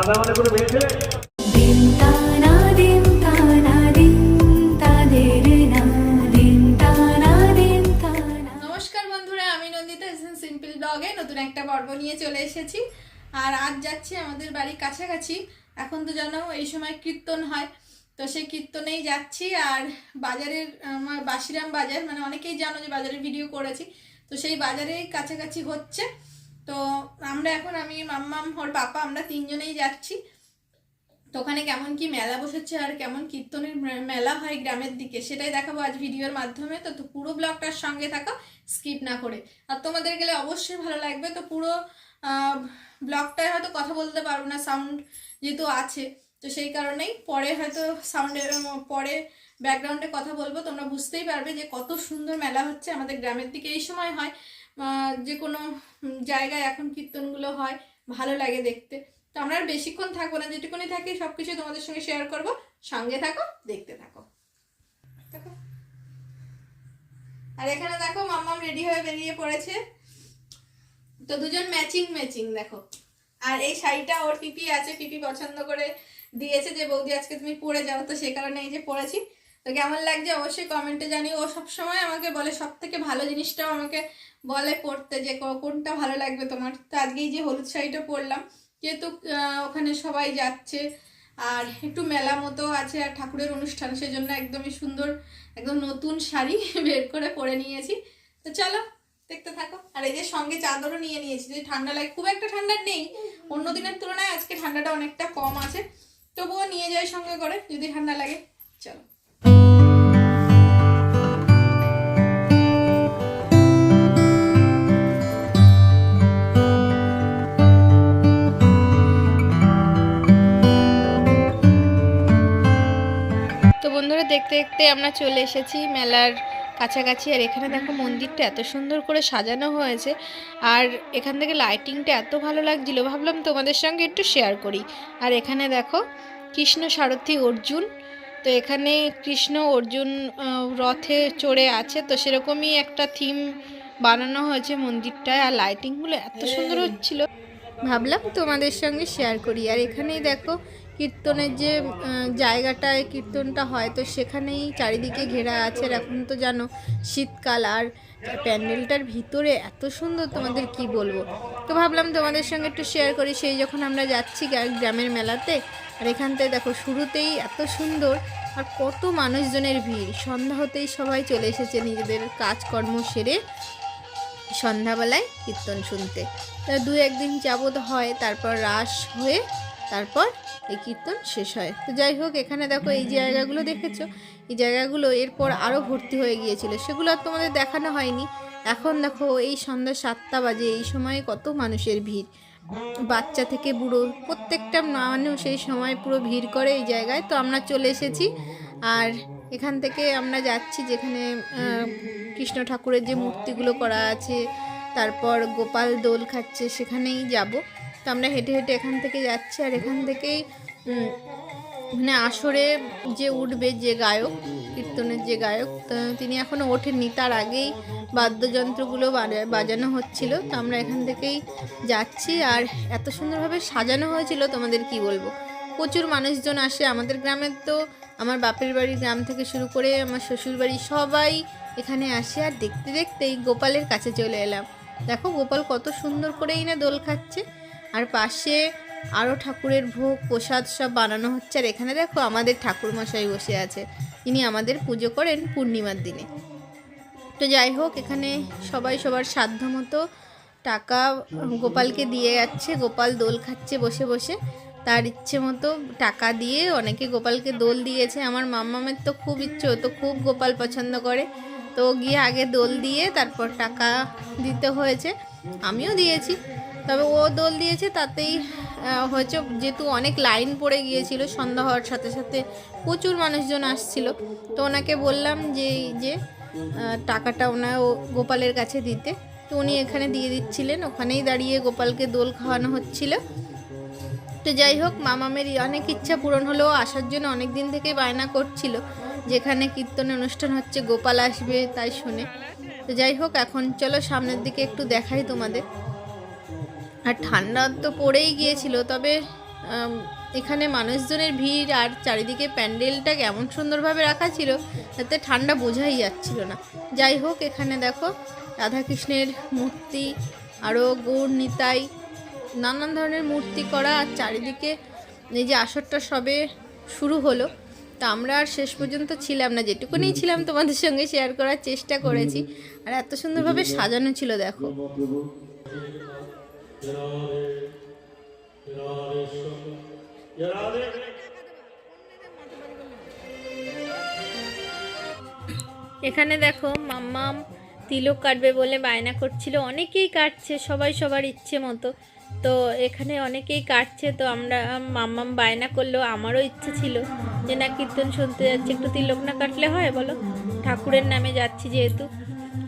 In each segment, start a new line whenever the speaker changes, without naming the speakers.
দাদা মানে কোনো মেয়ে ছেলে?
দিন তানা দিন তানা দিন তাদের না দিন তানা দিন তানা
নমস্কার বন্ধুরা আমি নন্দিতা এসেন সিম্পল ব্লগে নতুন একটা পর্ব নিয়ে চলে এসেছি। আর আজ যাচ্ছি আমাদের বাড়ির কাছাকাছি। এখন তো জানো এই সময় কীর্তন হয় তো সেই কীর্তনেই যাচ্ছি। আর বাজারের আমার বাসিরাম বাজার মানে অনেকেই জানো যে বাজারের ভিডিও করেছি তো সেই বাজারেই কাছাকাছি হচ্ছে। তো আমরা এখন, আমি, মাম্মাম, ওর পাপা আমরা তিনজনেই যাচ্ছি। তো ওখানে কেমন কি মেলা বসেছে আর কেমন কীর্তনের মেলা হয় গ্রামের দিকে, সেটাই দেখাবো আজ ভিডিওর মাধ্যমে। তো তো পুরো ব্লগটার সঙ্গে থাকা, স্কিপ না করে। আর তোমাদের গেলে অবশ্যই ভালো লাগবে, তো পুরো ব্লগটায় হয়তো কথা বলতে পারব না, সাউন্ড যেহেতু আছে, তো সেই কারণেই পরে হয়তো সাউন্ডের পরে ব্যাকগ্রাউন্ডে কথা বলব, তোমরা বুঝতেই পারবে যে কত সুন্দর মেলা হচ্ছে আমাদের গ্রামের দিকে। এই সময় হয় যে কোনো জায়গায় এখন কীর্তনগুলো হয়, ভালো লাগে দেখতে। তো আমরা আর বেশিক্ষণ থাকব না, যেটুকুনি থাকি সব কিছু তোমাদের সঙ্গে শেয়ার করব। সঙ্গে থাকো, দেখতে থাকো। আর এখানে দেখো, মাম্মাম রেডি হয়ে বেরিয়ে পড়েছে। তো দুজন ম্যাচিং ম্যাচিং দেখো। আর এই শাড়িটা ওর পিপি আছে, পিপি পছন্দ করে দিয়েছে যে, বৌদি, আজকে তুমি পরে যাও। তো সে কারণে এই যে পরেছি তো কেমন লাগছে অবশ্যই কমেন্টে জানি ও সব সময় আমাকে বলে সব থেকে ভালো জিনিসটাও আমাকে বলে পড়তে যে কোনটা ভালো লাগবে তোমার। তো আজকে এই যে হলুদ শাড়িটা পরলাম, যেহেতু ওখানে সবাই যাচ্ছে, আর একটু মেলা মতো আছে, আর ঠাকুরের অনুষ্ঠান, সেজন্য একদমই সুন্দর, একদম নতুন শাড়ি বের করে পরে নিয়েছি। তো চলো, দেখতে থাকো। আর এই যে সঙ্গে চাদরও নিয়ে নিয়েছি, যদি ঠান্ডা লাগে, খুব একটা ঠান্ডা নেই, অন্য দিনের তুলনায় আজকে ঠান্ডাটা অনেকটা কম আছে। তবুও নিয়ে যাই সঙ্গে করে, যদি ঠান্ডা লাগে, চলো। বন্ধুরা, দেখতে দেখতে আমরা চলে এসেছি মেলার কাছাকাছি। আর এখানে দেখো মন্দিরটা এত সুন্দর করে সাজানো হয়েছে। আর এখান থেকে লাইটিংটা এত ভালো লাগছিল, ভাবলাম তোমাদের সঙ্গে একটু শেয়ার করি। আর এখানে দেখো কৃষ্ণ সারথী অর্জুন তো এখানে কৃষ্ণ অর্জুন রথে চড়ে আছে। তো সেরকমই একটা থিম বানানো হয়েছে মন্দিরটায়। আর লাইটিংগুলো এত সুন্দর হচ্ছিল। ভাবলাম তোমাদের সঙ্গে শেয়ার করি। আর এখানেই দেখো কীর্তনের যে জায়গাটায় কীর্তনটা হয় তো সেখানেই চারিদিকে ঘেরা আছে। আর এখন তো জানো শীতকাল আর প্যান্ডেলটার ভিতরে এত সুন্দর তোমাদের কি বলব? তো ভাবলাম তোমাদের সঙ্গে একটু শেয়ার করি। সেই যখন আমরা যাচ্ছি গ্রামের মেলাতে আর এখানটায় দেখো, শুরুতেই এত সুন্দর আর কত মানুষজনের ভিড়। সন্ধ্যা হতেই সবাই চলে এসেছে নিজেদের কাজকর্ম সেরে সন্ধ্যাবেলায় কীর্তন শুনতে। তা দু একদিন যাবৎ হয়, তারপর রাস হয়ে তারপর এই কীর্তন শেষ হয়। তো যাই হোক, এখানে দেখো এই জায়গাগুলো দেখেছ? এই জায়গাগুলো এরপর আরও ভর্তি হয়ে গিয়েছিল। সেগুলো আর তোমাদের দেখানো হয়নি। এখন দেখো, এই সন্ধ্যা সাতটা বাজে, এই সময় কত মানুষের ভিড়। বাচ্চা থেকে বুড়ো, প্রত্যেকটা মানুষ এই সময় পুরো ভিড় করে এই জায়গায়। তো আমরা চলে এসেছি আর এখান থেকে আমরা যাচ্ছি যেখানে কৃষ্ণ ঠাকুরের যে মূর্তিগুলো করা আছে, তারপর গোপাল দোল খাচ্ছে, সেখানেই যাব। তো আমরা হেঁটে হেঁটে এখান থেকে যাচ্ছি আর এখান থেকেই মানে আসরে যে উঠবে যে গায়ক কীর্তনের যে গায়ক তিনি এখনও ওঠেননি। তার আগেই বাদ্যযন্ত্রগুলো বাজা- বাজানো হচ্ছিল। তো আমরা এখান থেকেই যাচ্ছি। আর এত সুন্দরভাবে সাজানো হয়েছিল, তোমাদের কি বলব? প্রচুর মানুষজন আসে। আমাদের গ্রামের তো আমার বাপের বাড়ি গ্রাম থেকে শুরু করে আমার শ্বশুর বাড়ি সবাই এখানে আসে। আর দেখতে দেখতেই গোপালের কাছে চলে এলাম। দেখো গোপাল কত সুন্দর করেই না দোল খাচ্ছে। আর পাশে আরও ঠাকুরের ভোগ, প্রসাদ সব বানানো হচ্ছে। আর এখানে দেখো আমাদের ঠাকুর মশাই বসে আছে। তিনি আমাদের পুজো করেন পূর্ণিমার দিনে। তো যাই হোক, এখানে সবাই সবার সাধ্য মতো টাকা গোপালকে দিয়ে যাচ্ছে। গোপাল দোল খাচ্ছে বসে বসে। তার ইচ্ছে মতো টাকা দিয়ে অনেকে গোপালকে দোল দিয়েছে। আমার মাম্মামের তো খুব ইচ্ছে তো খুব গোপাল পছন্দ করে। তো গিয়ে আগে দোল দিয়ে তারপর টাকা দিতে হয়েছে। আমিও দিয়েছি। তবে ও দোল দিয়েছে তাতেই হয়েছে যেহেতু অনেক লাইন পড়ে গিয়েছিল, সন্ধ্যা হওয়ার সাথে সাথে প্রচুর মানুষজন আসছিল। তো ওনাকে বললাম যে, এই যে টাকাটা ওনার ও গোপালের কাছে দিতে। তো উনি এখানে দিয়ে দিচ্ছিলেন, ওখানেই দাঁড়িয়ে গোপালকে দোল খাওয়ানো হচ্ছিল। তো যাই হোক, মামামের অনেক ইচ্ছা পূরণ হলো আসার জন্য অনেক দিন থেকে বায়না করছিল, যেখানে কীর্তনের অনুষ্ঠান হচ্ছে, গোপাল আসবে তাই শুনে। তো যাই হোক, এখন চলো সামনের দিকে একটু দেখাই তোমাদের। আর ঠান্ডা তো পড়েই গিয়েছিল, তবে এখানে মানুষজনের ভিড় আর চারিদিকে প্যান্ডেলটা কেমন সুন্দরভাবে রাখা ছিল, তাতে ঠান্ডা বোঝাই যাচ্ছিল না। যাই হোক, এখানে দেখো, রাধাকৃষ্ণের মূর্তি, আরও গৌর নিতাই, নানান ধরনের মূর্তি করা, আর চারিদিকে এই যে আসরটা সবে শুরু হলো, তা আমরা আর শেষ পর্যন্ত ছিলাম না। যেটুকুনি ছিলাম তোমাদের সঙ্গে শেয়ার করার চেষ্টা করেছি, আর এত সুন্দরভাবে সাজানো ছিল, দেখো। এখানে দেখো মাম্মাম তিলক কাটবে বলে বায়না করছিল। অনেকেই কাটছে, সবাই সবার ইচ্ছে মতো। তো এখানে অনেকেই কাটছে, তো আমরা মাম্মাম বায়না করলেও আমারও ইচ্ছে ছিল যে না, কীর্তন শুনতে যাচ্ছি। একটু তিলক না কাটলে হয় বলো? ঠাকুরের নামে যাচ্ছি যেহেতু।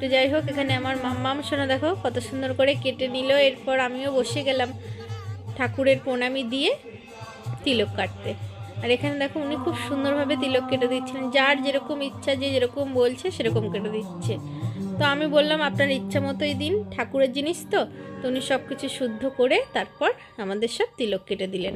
তো যাই হোক এখানে আমার মাম্মাম শোনা দেখো কত সুন্দর করে কেটে নিল এরপর আমিও বসে গেলাম ঠাকুরের প্রণামী দিয়ে তিলক কাটতে আর এখানে দেখো উনি খুব সুন্দরভাবে তিলক কেটে দিচ্ছেন যার যেরকম ইচ্ছা যে যেরকম বলছে সেরকম কেটে দিচ্ছে তো আমি বললাম আপনার ইচ্ছা মতোই দিন ঠাকুরের জিনিস তো তো উনি সব কিছু শুদ্ধ করে তারপর আমাদের সব তিলক কেটে দিলেন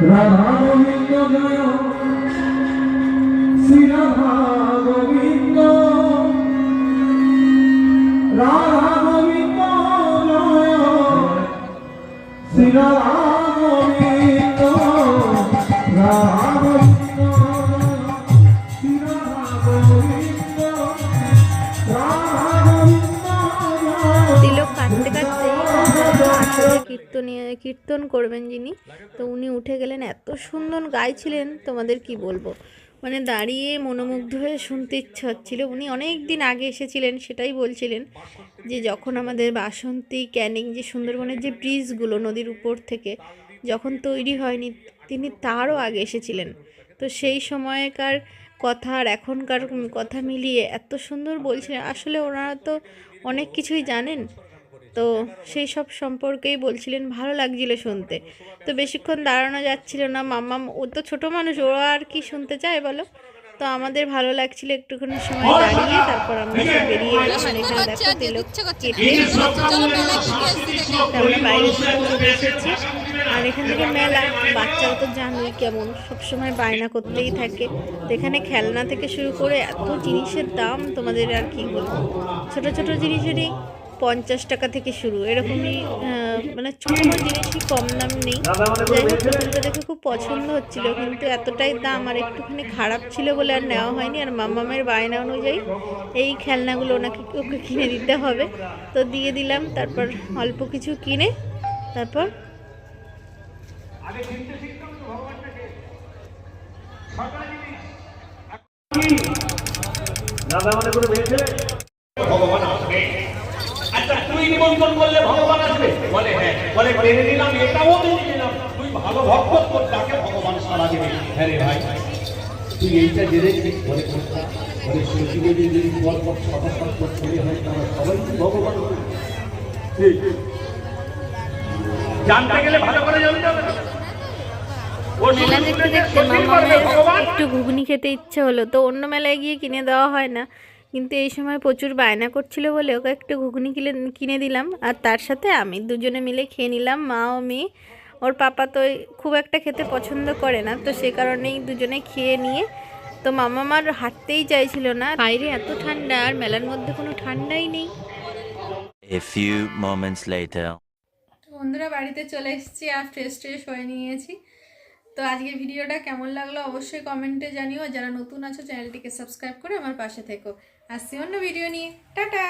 রাধা গোবিন্দ জয় শ্রী রাধা গোবিন্দ জয় শ্রী রাধা
কীর্তনীয় কীর্তন করবেন যিনি। তো উনি উঠে গেলেন, এত সুন্দর গাইছিলেন, তোমাদের কি বলব? মানে দাঁড়িয়ে মনোমুগ্ধ হয়ে শুনতে ইচ্ছে হচ্ছিল। উনি অনেক দিন আগে এসেছিলেন, সেটাই বলছিলেন যে যখন আমাদের বাসন্তী ক্যানিং, যে সুন্দরবনের যে ব্রিজগুলো নদীর উপর থেকে যখন তৈরি হয়নি, তিনি তারও আগে এসেছিলেন। তো সেই সময়কার কথা আর এখনকার কথা মিলিয়ে এত সুন্দর বলছিলেন। আসলে ওনারা তো অনেক কিছুই জানেন। তো সেই সব সম্পর্কেই বলছিলেন ভালো লাগছিল শুনতে। তো বেশিক্ষণ দাঁড়ানো যাচ্ছিল না মাম্মাম। ও তো ছোট মানুষ ও আর কি শুনতে চায় বলো? তো আমাদের ভালো লাগছিল একটুখানি সময় দাঁড়িয়ে তারপর আমরা সব বেরিয়ে এলাম আর এখানে দেখো কেটে বাইরে থেকে এসেছি। আর এখান থেকে মেলা বাচ্চাও তো জানোই কেমন সবসময় বায়না করতেই থাকে। তো এখানে খেলনা থেকে শুরু করে এত জিনিসের দাম তোমাদের আর কি বলব? ছোট ছোট জিনিসেরই পঞ্চাশ টাকা থেকে শুরু। এরকমই মানে কোনো জিনিসই কম দাম নেই। যাই হোক দেখে খুব পছন্দ হচ্ছিল, কিন্তু এতটাই দাম আর একটুখানি খারাপ ছিল বলে আর নেওয়া হয়নি। আর মামামের বায়না অনুযায়ী এই খেলনাগুলো ওনাকে, ওকে কিনে দিতে হবে। তো দিয়ে দিলাম, তারপর অল্প কিছু কিনে, তারপর
দাদা মনে করে
ভগবান তুই নিমন্ত্রণ করলে ভগবান আসবে। বলে হ্যাঁ। বলে মেনে নিলাম এটাও মেনে নিলাম। তুই ভালো ভক্ত তোর ডাকে ভগবান সারা দেবে। হ্যাঁ রে ভাই। তুই এইটা জেনেছিস বলে বলে সত্যি যদি যদি পর পর ছেলে হয় সবাই ভগবান? জানতে গেলে ভালো করে জানতে হবে।
মেলা দেখতে দেখতে একটু ঘুগনি খেতে ইচ্ছে হলো তো অন্য মেলায় গিয়ে কিনে দেওয়া হয় না। কিন্তু এই সময় প্রচুর বায়না করছিল বলে ওকে একটু ঘুগনি কিনে কিনে দিলাম। আর তার সাথে আমি দুজনে মিলে খেয়ে নিলাম মা ও মেয়ে। ওর পাপা তো খুব একটা খেতে পছন্দ করে না তো সে কারণেই দুজনে খেয়ে নিয়ে তো মামা মার হাঁটতেই চাইছিল না। বাইরে এত ঠান্ডা আর মেলার মধ্যে কোনো ঠান্ডাই নেই।
A few moments later.
বন্ধুরা বাড়িতে চলে এসেছি আর ফ্রেশ ট্রেশ হয়ে নিয়েছি। তো আজকের ভিডিওটা কেমন লাগল অবশ্যই কমেন্টে জানিও। যারা নতুন আছো চ্যানেলটিকে সাবস্ক্রাইব করে আমার পাশে থেকো। আসছি অন্য ভিডিও নিয়ে টাটা